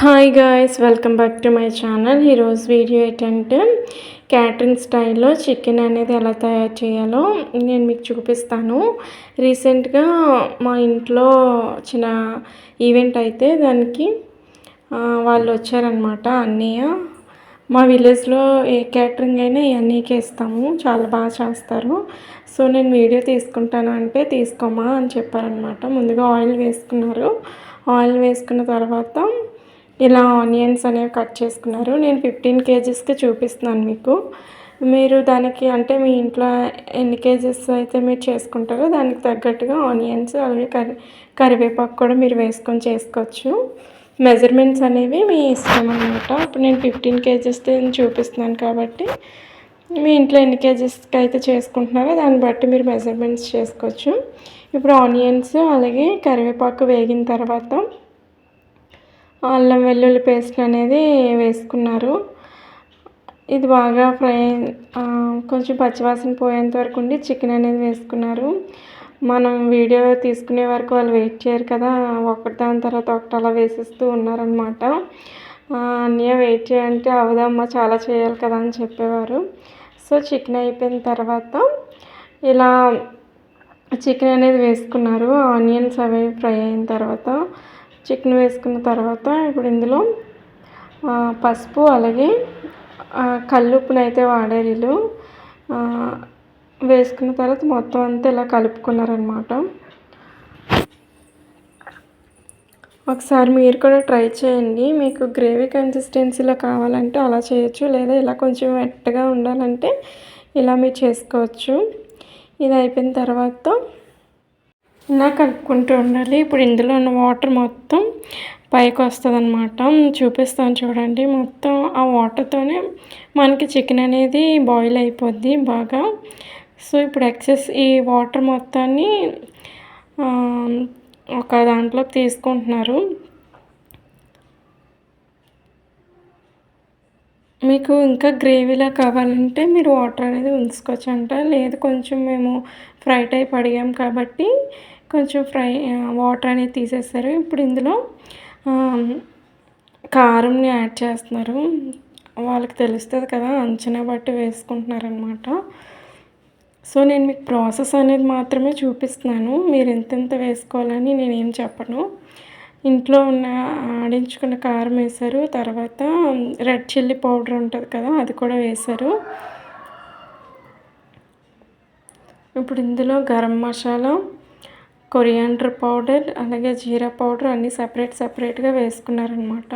Hi guys welcome back to my channel ఈరోజు video ఏంటంటే catering స్టైల్లో చికెన్ అనేది ఎలా తయారు చేయాలో నేను మీకు చూపిస్తాను. రీసెంట్గా మా ఇంట్లో చిన్న ఈవెంట్ అయితే దానికి వాళ్ళు వచ్చారనమాట అన్నయ్య. మా విలేజ్లో ఏ క్యాటరింగ్ అయినా ఇవన్నీకే ఇస్తాము చాలా బాగా చేస్తారు. సో నేను వీడియో తీసుకుంటాను అంటే తీసుకోమా అని చెప్పారనమాట ముందుగా ఆయిల్ వేసుకున్నారు. ఆయిల్ వేసుకున్న తర్వాత ఇలా ఆనియన్స్ అనేవి కట్ చేసుకున్నారు. నేను ఫిఫ్టీన్ కేజీస్కి చూపిస్తున్నాను మీకు. మీరు దానికి అంటే మీ ఇంట్లో ఎన్ని కేజెస్ అయితే మీరు చేసుకుంటారో దానికి తగ్గట్టుగా ఆనియన్స్ అలాగే కరి కరివేపాకు కూడా మీరు వేసుకొని చేసుకోవచ్చు. మెజర్మెంట్స్ అనేవి మీ ఇష్టం అనమాట ఇప్పుడు నేను ఫిఫ్టీన్ కేజెస్ చూపిస్తున్నాను కాబట్టి మీ ఇంట్లో ఎన్ని కేజెస్కి అయితే చేసుకుంటున్నారో దాన్ని బట్టి మీరు మెజర్మెంట్స్ చేసుకోవచ్చు. ఇప్పుడు ఆనియన్స్ అలాగే కరివేపాకు వేగిన తర్వాత అల్లం వెల్లుల్లి పేస్ట్ అనేది వేసుకున్నారు. ఇది బాగా ఫ్రై కొంచెం పచ్చివాసన పోయేంత వరకు ఉండి చికెన్ అనేది వేసుకున్నారు. మనం వీడియో తీసుకునే వరకు వాళ్ళు వెయిట్ చేయరు కదా ఒకటి దాని తర్వాత ఒకటి అలా వేసిస్తూ ఉన్నారనమాట అన్నయ్య వెయిట్ చేయంటే అవదమ్మా చాలా చేయాలి కదా అని చెప్పేవారు. సో చికెన్ అయిపోయిన తర్వాత ఇలా చికెన్ అనేది వేసుకున్నారు. ఆనియన్స్ అవి ఫ్రై అయిన తర్వాత చికెన్ వేసుకున్న తర్వాత ఇప్పుడు ఇందులో పసుపు అలాగే కల్లుప్పును అయితే వాడారు వీళ్ళు. వేసుకున్న తర్వాత మొత్తం అంతా ఇలా కలుపుకున్నారనమాట ఒకసారి మీరు కూడా ట్రై చేయండి. మీకు గ్రేవీ కన్సిస్టెన్సీలో కావాలంటే అలా చేయొచ్చు లేదా ఇలా కొంచెం మెత్తగా ఉండాలంటే ఇలా మీరు చేసుకోవచ్చు. ఇది అయిపోయిన తర్వాత ఇలా కలుపుకుంటూ ఉండాలి. ఇప్పుడు ఇందులో ఉన్న వాటర్ మొత్తం పైకి వస్తుంది అనమాట చూపిస్తాను చూడండి. మొత్తం ఆ వాటర్తోనే మనకి చికెన్ అనేది బాయిల్ అయిపోద్ది బాగా. సో ఇప్పుడు ఎక్సెస్ ఈ వాటర్ మొత్తాన్ని ఒక దాంట్లోకి తీసుకుంటున్నారు. మీకు ఇంకా గ్రేవీలా కావాలంటే మీరు వాటర్ అనేది ఉంచుకోవచ్చు అంట లేదు కొంచెం మేము ఫ్రై టైప్ అడిగాం కాబట్టి కొంచెం ఫ్రై వాటర్ అనేది తీసేస్తారు. ఇప్పుడు ఇందులో కారంని యాడ్ చేస్తున్నారు. వాళ్ళకి తెలుస్తుంది కదా అంచనా బట్టి వేసుకుంటున్నారనమాట సో నేను మీకు ప్రాసెస్ అనేది మాత్రమే చూపిస్తున్నాను. మీరు ఎంతెంత వేసుకోవాలని నేనేం చెప్పను. ఇంట్లో ఉన్న ఆడించుకున్న కారం వేశారు. తర్వాత రెడ్ చిల్లీ పౌడర్ ఉంటుంది కదా అది కూడా వేశారు. ఇప్పుడు ఇందులో గరం మసాలా కొరియాండర్ పౌడర్ అలాగే జీరా పౌడర్ అన్నీ సపరేట్ సపరేట్గా వేసుకున్నారనమాట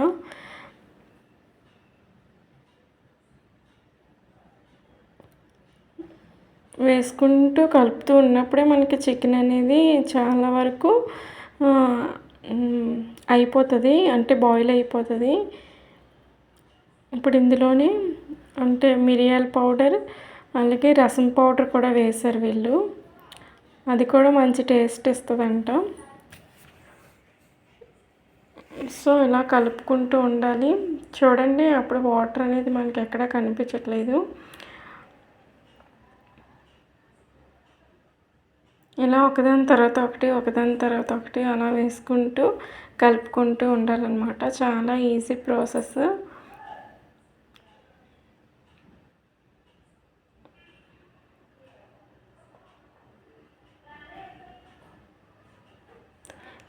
వేసుకుంటూ కలుపుతూ ఉన్నప్పుడే మనకి చికెన్ అనేది చాలా వరకు అయిపోతుంది అంటే బాయిల్ అయిపోతుంది. ఇప్పుడు ఇందులోనే అంటే మిరియాల పౌడర్ అలాగే రసం పౌడర్ కూడా వేశారు వీళ్ళు. అది కూడా మంచి టేస్ట్ ఇస్తుందంట. సో ఇలా కలుపుకుంటూ ఉండాలి. చూడండి అప్పుడు వాటర్ అనేది మనకి ఎక్కడా కనిపించట్లేదు. ఇలా ఒకదాని తర్వాత ఒకటి ఒకదాని తర్వాత ఒకటి అలా వేసుకుంటూ కలుపుకుంటూ ఉండాలన్నమాట. చాలా ఈజీ ప్రాసెస్.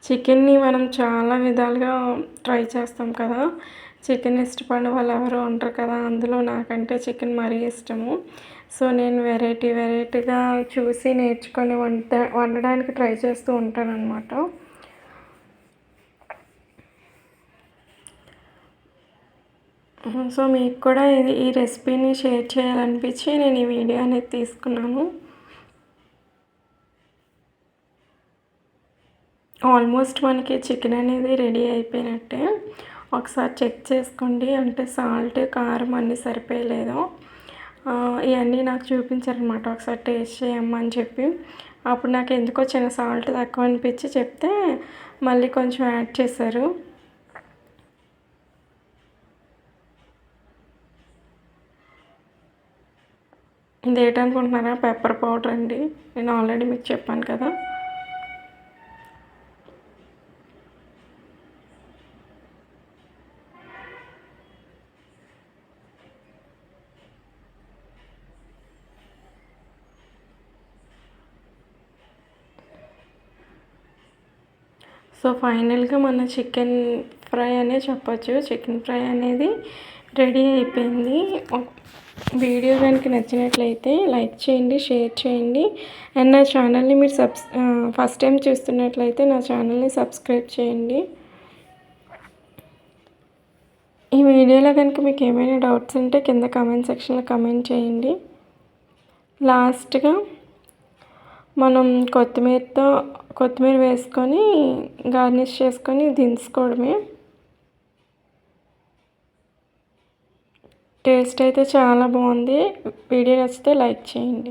చికెన్ని మనం చాలా విధాలుగా ట్రై చేస్తాం కదా. చికెన్ ఇష్టపడిన వాళ్ళు ఎవరు ఉంటారు కదా. అందులో నాకంటే చికెన్ మరీ ఇష్టము. సో నేను వెరైటీ వెరైటీగా చూసి నేర్చుకొని వంట వండడానికి ట్రై చేస్తూ ఉంటాను అనమాట సో మీకు కూడా ఇది ఈ రెసిపీని షేర్ చేయాలనిపించి నేను ఈ వీడియో అనేది తీసుకున్నాను. ఆల్మోస్ట్ మనకి చికెన్ అనేది రెడీ అయిపోయినట్టే. ఒకసారి చెక్ చేసుకోండి. అంటే సాల్ట్ కారం అన్నీ సరిపోయలేదు. ఇవన్నీ నాకు చూపించారనమాట ఒకసారి టేస్ట్ చేయమ్మని చెప్పి. అప్పుడు నాకు ఎందుకో చిన్న సాల్ట్ తక్కువ అనిపించి చెప్తే మళ్ళీ కొంచెం యాడ్ చేశారు. ఇది ఏంటనుకుంటున్నారా పెప్పర్ పౌడర్ అండి. నేను ఆల్రెడీ మీకు చెప్పాను కదా. సో ఫైనల్గా మన చికెన్ ఫ్రై అనే చెప్పచ్చు. చికెన్ ఫ్రై అనేది రెడీ అయిపోయింది. వీడియో కనుక నచ్చినట్లయితే లైక్ చేయండి షేర్ చేయండి. అండ్ నా ఛానల్ని మీరు సబ్స్ ఫస్ట్ టైం చూస్తున్నట్లయితే నా ఛానల్ని సబ్స్క్రైబ్ చేయండి. ఈ వీడియోలో కనుక మీకు ఏమైనా డౌట్స్ ఉంటే కింద కామెంట్ సెక్షన్లో కామెంట్ చేయండి. లాస్ట్గా మనం కొత్తిమీరతో కొత్తిమీర వేసుకొని గార్నిష్ చేసుకొని దించుకోవడమే. టేస్ట్ అయితే చాలా బాగుంది. వీడియో నచ్చితే లైక్ చేయండి.